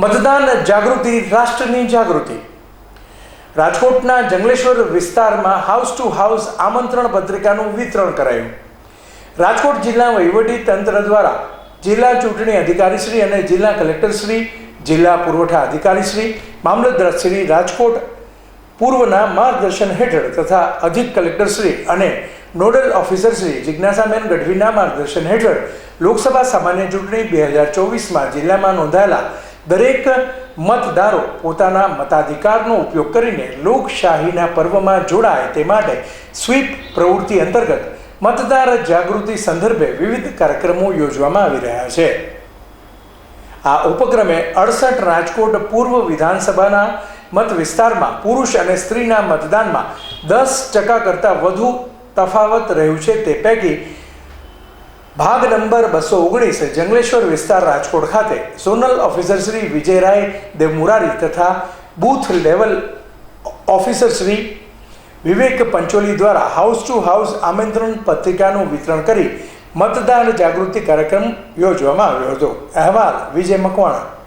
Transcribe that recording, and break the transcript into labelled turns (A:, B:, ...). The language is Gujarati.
A: મતદાન જાગૃતિ, રાષ્ટ્રની જાગૃતિ. રાજકોટના જંગલેશ્વર વિસ્તારમાં હાઉસ ટુ હાઉસ આમંત્રણ પત્રિકાનું વિતરણ કરાયું. રાજકોટ જિલ્લા વહીવટી તંત્ર દ્વારા જિલ્લા ચૂંટણી અધિકારીશ્રી અને જિલ્લા કલેક્ટરશ્રી જિલ્લા પુરવઠા અધિકારીશ્રી મામલતદારશ્રી રાજકોટ પૂર્વના માર્ગદર્શન હેઠળ તથા અધિક કલેક્ટરશ્રી અને નોડલ ઓફિસરશ્રી જિજ્ઞાસાબેન ગઢવીના માર્ગદર્શન હેઠળ લોકસભા સામાન્ય ચૂંટણી બે હજાર ચોવીસમાં જિલ્લામાં નોંધાયેલા દરેક મતદારો પોતાના મતાધિકારનો ઉપયોગ કરીને લોકશાહીના પર્વમાં જોડાય તે માટે સ્વીપ પ્રવૃત્તિ અંતર્ગત મતદાર જાગૃતિ સંદર્ભે વિવિધ કાર્યક્રમો યોજવામાં આવી રહ્યા છે. આ ઉપક્રમે અડસઠ રાજકોટ પૂર્વ વિધાનસભાના મત વિસ્તારમાં પુરુષ અને સ્ત્રીના મતદાનમાં દસ ટકા કરતાં વધુ તફાવત રહ્યું છે તે પૈકી ભાગ નંબર બસો ઓગણીસ, જંગલેશ્વર વિસ્તાર રાજકોટ ખાતે ઝોનલ ઓફિસર શ્રી વિજયરાય દેવ મુરારી તથા booth level officer Shri Vivek Pancholi દ્વારા હાઉસ ટુ હાઉસ આમંત્રણ પત્રિકાનું વિતરણ કરી મતદાન જાગૃતિ કાર્યક્રમ યોજવામાં આવ્યો હતો. અહેવાલ વિજય મકવાણા.